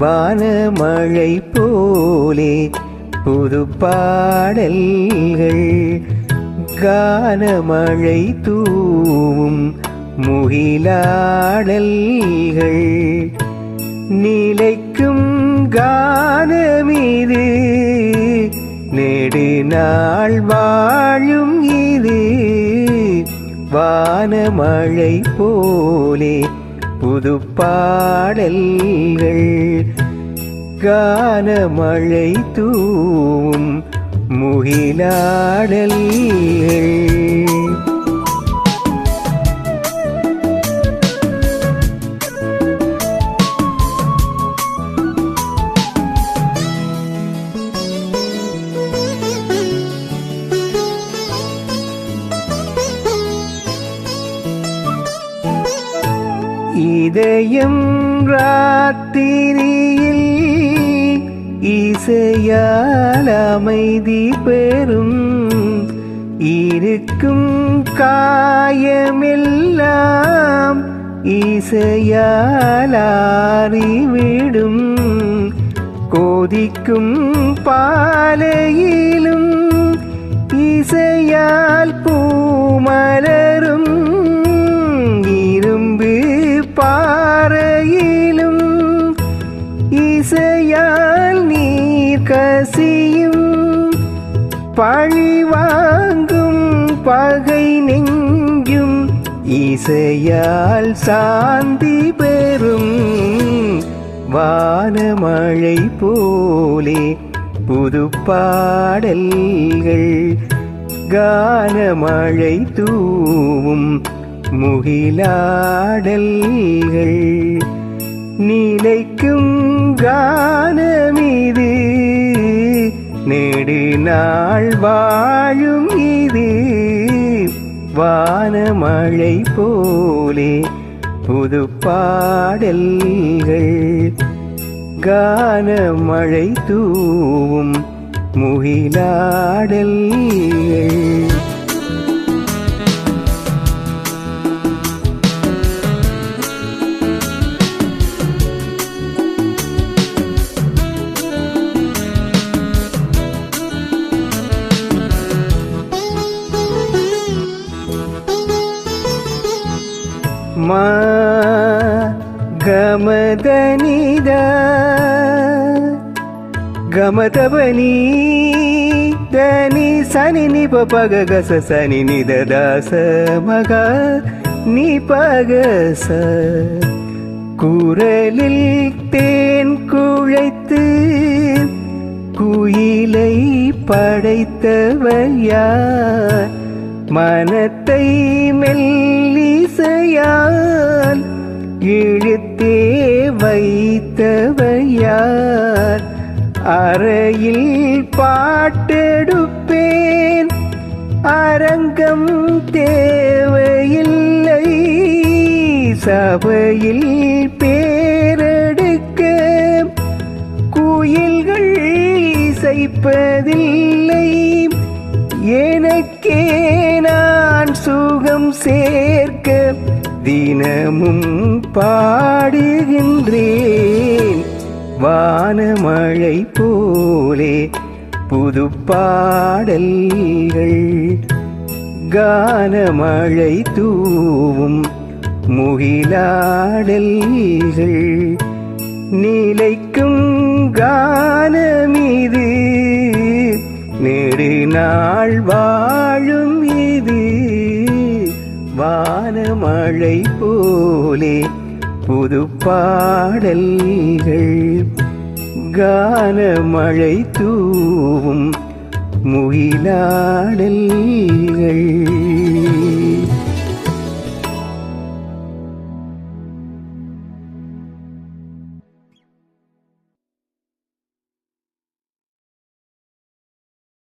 வானமழை போலே புது பாடல்கள் கானமழை தூவும் முகிலாடல்கள். நிலைக்கும் கானமிது நெடுநாள் வாழும் இது. வானமழை போலே புது பாடல்கள் கானமழை தூவும் முகிலாடல்கள் இதயம் ராத்திரியில் இசையால் அமைதி பெறும். இருக்கும் காயமெல்லாம் இசையால் ஆறிவிடும். கோதிக்கும் பாலையிலும் கசியும் பழி வாங்கும் பகை நெஞ்சும் இசையால் சாந்தி பெறும் வானமழை போலே புது பாடல்கள் கானமழை தூவும் முகிலாடல்கள். நிலைக்கும் கா நெடுநாள் வாழும் இது. வானமழை போலே புது பாடல்கள் கானமழை தூவும் முகிலாடல்கள். மா கமதனித கமதபனி தனி சனி நி பக கச சனி நித தாச மக நீ பகச குரலில் தேன் குழைத்து குயிலை படைத்தவர் யார் மனத்தை மெல்ல மெல்லிசையால் இழுத்தே வைத்தவையார். அறையில் பாட்டெடுப்பேன். அரங்கம் தேவையில்லை. சபையில் பேரெடுக்க குயில்கள் இசைப்பதில்லை. எனக்கே சுகம் சேர்க்க தினமும் பாடுகின்றேன். வானமழை போலே புது பாடல்கள். கானமழை தூவும் முகிலாடல்கள். நிலைக்கும் கானமிது. நெடுநாள் வாழும் வானமழை போலே புது பாடல்கள் கானமழை தூவும் முகிலாடல்கள்.